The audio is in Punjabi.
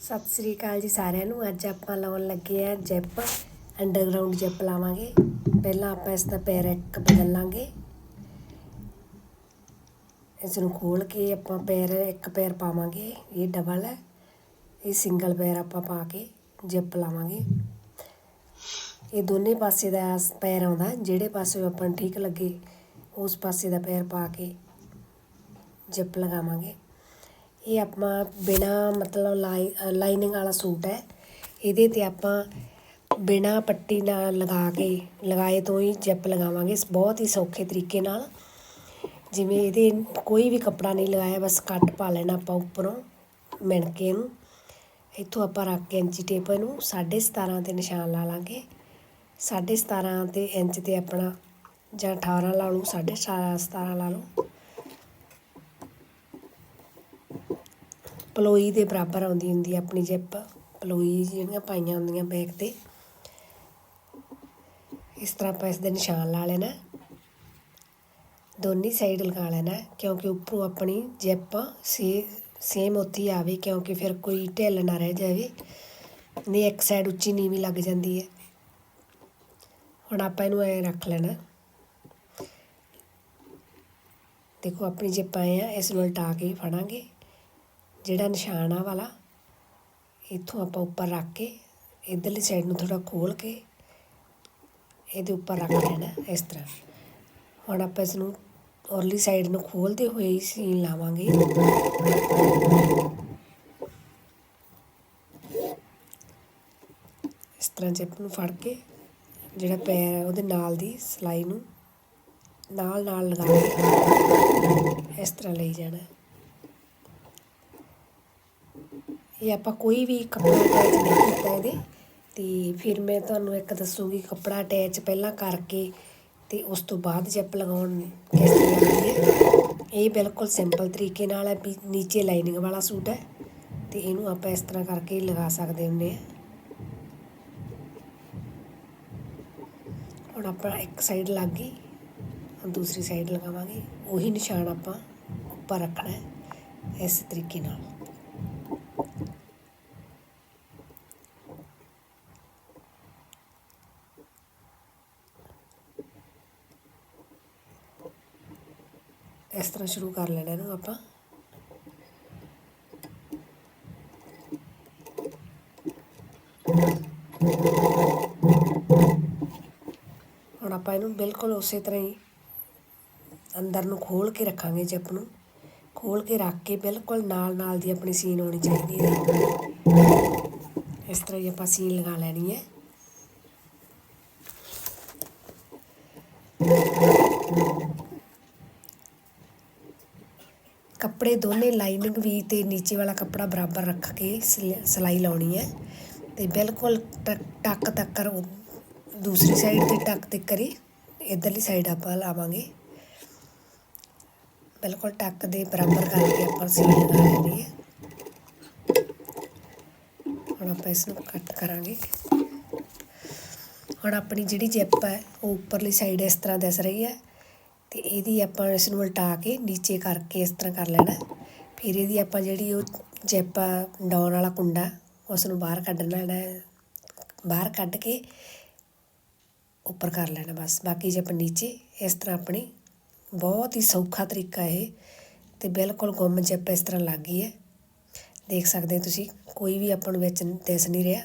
ਸਤਿ ਸ੍ਰੀ ਅਕਾਲ ਜੀ ਸਾਰਿਆਂ ਨੂੰ। ਅੱਜ ਆਪਾਂ ਲਾਉਣ ਲੱਗੇ ਆ ਜੈਪ ਅੰਡਰਗਰਾਉਂਡ ਜੈਪ ਲਾਵਾਂਗੇ। ਪਹਿਲਾਂ ਆਪਾਂ ਇਸ ਦਾ ਪੈਰ ਇੱਕ ਬਦਲ ਲਾਂਗੇ। ਇਸ ਨੂੰ ਖੋਲ ਕੇ ਆਪਾਂ ਪੈਰ ਇੱਕ ਪੈਰ ਪਾਵਾਂਗੇ। ਇਹ ਡਬਲ ਹੈ। ਇਹ ਸਿੰਗਲ ਪੈਰ ਆਪਾਂ ਪਾ ਕੇ ਜਿਪ ਲਾਵਾਂਗੇ। ਇਹ ਦੋਨੇ ਪਾਸੇ ਦਾ ਪੈਰ ਆਉਂਦਾ। ਜਿਹੜੇ ਪਾਸੇ ਆਪਾਂ ਨੂੰ ਠੀਕ ਲੱਗੇ, ਉਸ ਪਾਸੇ ਦਾ ਪੈਰ ਪਾ ਕੇ ਜਿਪ ਲਗਾਵਾਂਗੇ। ਇਹ ਆਪਾਂ ਬਿਨਾਂ ਮਤਲਬ ਲਾਈ ਲਾਈਨਿੰਗ ਵਾਲਾ ਸੂਟ ਹੈ। ਇਹਦੇ ਤੇ ਆਪਾਂ ਬਿਨਾਂ ਪੱਟੀ ਨਾਲ ਲਗਾ ਕੇ, ਲਗਾਏ ਤੋਂ ਹੀ ਜਿਪ ਲਗਾਵਾਂਗੇ। ਬਹੁਤ ਹੀ ਸੌਖੇ ਤਰੀਕੇ ਨਾਲ। ਜਿਵੇਂ ਇਹਦੇ ਕੋਈ ਵੀ ਕੱਪੜਾ ਨਹੀਂ ਲਗਾਇਆ, ਬਸ ਕੱਟ ਪਾ ਲੈਣਾ ਆਪਾਂ ਉੱਪਰੋਂ, ਮਿਣਕੇ ਨੂੰ। ਇੱਥੋਂ ਆਪਾਂ ਰੱਖ ਕੇ ਇੰਚੀ ਟੇਪ ਨੂੰ 17.5 ਤੇ ਨਿਸ਼ਾਨ ਲਾ ਲਾਂਗੇ। 17.5 ਤੇ ਇੰਚ ਤੇ ਆਪਣਾ ਜਾਂ 18 ਲਾ ਲਓ 17.5 ਲਾ ਲਓ। ਪਲੋਈ ਦੇ ਬਰਾਬਰ ਆਉਂਦੀ ਹੁੰਦੀ ਹੈ ਆਪਣੀ ਜਿੱਪ ਪਲੋਈ ਜਿਹੜੀਆਂ ਪਾਈਆਂ ਹੁੰਦੀਆਂ ਬੈਕ ਤੇ। ਇਸ ਤਰ੍ਹਾਂ ਆਪਾਂ ਇਸ ਦੇ ਨਿਸ਼ਾਨ ਲਾ ਲੈਣਾ। ਦੋਨੀ ਸਾਈਡ ਲਗਾ ਲੈਣਾ, ਕਿਉਂਕਿ ਉੱਪਰੋਂ ਆਪਣੀ ਜਿੱਪ ਸੇ ਸੇਮ ਉੱਥੇ ਹੀ ਆਵੇ, ਕਿਉਂਕਿ ਫਿਰ ਕੋਈ ਢਿੱਲ ਨਾ ਰਹਿ ਜਾਵੇ। ਨਹੀਂ, ਇੱਕ ਸਾਈਡ ਉੱਚੀ ਨੀਵੀਂ ਲੱਗ ਜਾਂਦੀ ਹੈ। ਹੁਣ ਆਪਾਂ ਇਹਨੂੰ ਐ ਰੱਖ ਲੈਣਾ। ਦੇਖੋ, ਆਪਣੀ ਜਿਪ ਆਏ ਆ, ਇਸ ਨੂੰ ਉਲਟਾ ਕੇ ਫੜਾਂਗੇ। ਜਿਹੜਾ ਨਿਸ਼ਾਨ ਆ ਵਾਲਾ, ਇੱਥੋਂ ਆਪਾਂ ਉੱਪਰ ਰੱਖ ਕੇ, ਇਧਰਲੀ ਸਾਈਡ ਨੂੰ ਥੋੜਾ ਖੋਲ ਕੇ, ਇਹਦੇ ਉੱਪਰ ਰੱਖ ਲੈਣਾ ਇਸ ਤਰ੍ਹਾਂ। ਹੁਣ ਆਪਾਂ ਇਸ ਨੂੰ ਔਰਲੀ ਸਾਈਡ ਨੂੰ ਖੋਲਦੇ ਹੋਏ ਹੀ ਸੀਨ ਲਾਵਾਂਗੇ। ਇਸ ਤਰ੍ਹਾਂ ਜਿਪ ਨੂੰ ਫੜ ਕੇ, ਜਿਹੜਾ ਪੈਰ ਹੈ ਉਹਦੇ ਨਾਲ ਦੀ ਸਲਾਈ ਨੂੰ ਨਾਲ ਨਾਲ ਲਗਾ ਕੇ ਇਸ ਤਰ੍ਹਾਂ ਲਈ ਜਾਣਾ। ਇਹ ਆਪਾਂ ਕੋਈ ਵੀ ਕੱਪੜਾ ਅਟੈਚ ਨਹੀਂ ਕੀਤਾ ਇਹਦੇ। ਤੇ ਫਿਰ ਮੈਂ ਤੁਹਾਨੂੰ ਇੱਕ ਦੱਸੂਗੀ ਕੱਪੜਾ ਅਟੈਚ ਪਹਿਲਾਂ ਕਰਕੇ ਤੇ ਉਸ ਤੋਂ ਬਾਅਦ ਜੈਪ ਲਗਾਉਣ ਕਿਸ ਤਰ੍ਹਾਂ ਲੱਗਦੀ ਹੈ। ਇਹ ਬਿਲਕੁਲ ਸਿੰਪਲ ਤਰੀਕੇ ਨਾਲ ਹੈ, ਵੀ ਨੀਚੇ ਲਾਈਨਿੰਗ ਵਾਲਾ ਸੂਟ ਹੈ। ਤੇ ਇਹਨੂੰ ਆਪਾਂ ਇਸ ਤਰ੍ਹਾਂ ਕਰਕੇ ਹੀ ਲਗਾ ਸਕਦੇ ਹੁੰਦੇ ਆ ਹੁਣ ਆਪਾਂ ਇੱਕ ਸਾਈਡ ਲੱਗ ਗਈ, ਹੁਣ ਦੂਸਰੀ ਸਾਈਡ ਲਗਾਵਾਂਗੇ। ਉਹੀ ਨਿਸ਼ਾਨ ਆਪਾਂ ਉੱਪਰ ਰੱਖਣਾ ਹੈ, ਇਸ ਤਰੀਕੇ ਨਾਲ। ਇਸ ਤਰ੍ਹਾਂ ਸ਼ੁਰੂ ਕਰ ਲੈਣਾ ਇਹਨੂੰ ਆਪਾਂ। ਹੁਣ ਆਪਾਂ ਇਹਨੂੰ ਬਿਲਕੁਲ ਉਸੇ ਤਰ੍ਹਾਂ ਹੀ ਅੰਦਰ ਨੂੰ ਖੋਲ ਕੇ ਰੱਖਾਂਗੇ ਜਿਪ ਨੂੰ। ਖੋਲ ਕੇ ਰੱਖ ਕੇ ਬਿਲਕੁਲ ਨਾਲ ਨਾਲ ਦੀ ਆਪਣੀ ਸੀਨ ਹੋਣੀ ਚਾਹੀਦੀ ਹੈ। ਇਸ ਤਰ੍ਹਾਂ ਹੀ ਆਪਾਂ ਸੀਨ ਲਗਾ ਲੈਣੀ ਹੈ। ਕੱਪੜੇ ਦੋਨੇ ਲਾਈਨਿੰਗ ਵੀ ਤੇ ਨੀਚੇ ਵਾਲਾ ਕੱਪੜਾ ਬਰਾਬਰ ਰੱਖ ਕੇ ਸਿਲ- ਸਿਲਾਈ ਲਾਉਣੀ ਹੈ। ਤੇ ਬਿਲਕੁਲ ਟਕ ਟੱਕ ਤੱਕ ਉਹ ਦੂਸਰੀ ਸਾਈਡ ਤੇ ਟੱਕ ਤੇ ਕਰੀ ਇਧਰਲੀ ਸਾਈਡ ਆਪਾਂ ਲਾਵਾਂਗੇ। ਬਿਲਕੁਲ ਟੱਕ ਦੇ ਬਰਾਬਰ ਕਰਕੇ ਆਪਾਂ ਸੀਲ ਲਗਾ ਲੈਣੀ ਹੈ। ਹੁਣ ਆਪਾਂ ਇਸ ਨੂੰ ਕੱਟ ਕਰਾਂਗੇ। ਹੁਣ ਆਪਣੀ ਜਿਹੜੀ ਜਿਪ ਹੈ, ਉਹ ਉੱਪਰਲੀ ਸਾਈਡ ਇਸ ਤਰ੍ਹਾਂ ਦਿਸ ਰਹੀ ਹੈ। ਤੇ ਇਹਦੀ ਆਪਾਂ ਇਸ ਨੂੰ ਉਲਟਾ ਕੇ ਨੀਚੇ ਕਰਕੇ ਇਸ ਤਰ੍ਹਾਂ ਕਰ ਲੈਣਾ। ਫਿਰ ਇਹਦੀ ਆਪਾਂ ਜਿਹੜੀ ਉਹ ਜਿਪ ਡਾਉਣ ਵਾਲਾ ਕੁੰਡਾ ਉਸ ਨੂੰ ਬਾਹਰ ਕੱਢ ਲੈਣਾ। ਬਾਹਰ ਕੱਢ ਕੇ ਉੱਪਰ ਕਰ ਲੈਣਾ ਬਸ। ਬਾਕੀ ਜਿਪ ਨੀਚੇ ਇਸ ਤਰ੍ਹਾਂ ਆਪਣੀ ਬਹੁਤ ਹੀ ਸੌਖਾ ਤਰੀਕਾ ਇਹ ਤੇ ਬਿਲਕੁਲ ਗੁੰਮ ਜਿਪ ਇਸ ਤਰ੍ਹਾਂ ਲੱਗ ਗਈ ਹੈ। ਦੇਖ ਸਕਦੇ ਤੁਸੀਂ, ਕੋਈ ਵੀ ਆਪਾਂ ਨੂੰ ਵਿੱਚ ਦਿਸ ਨਹੀਂ ਰਿਹਾ।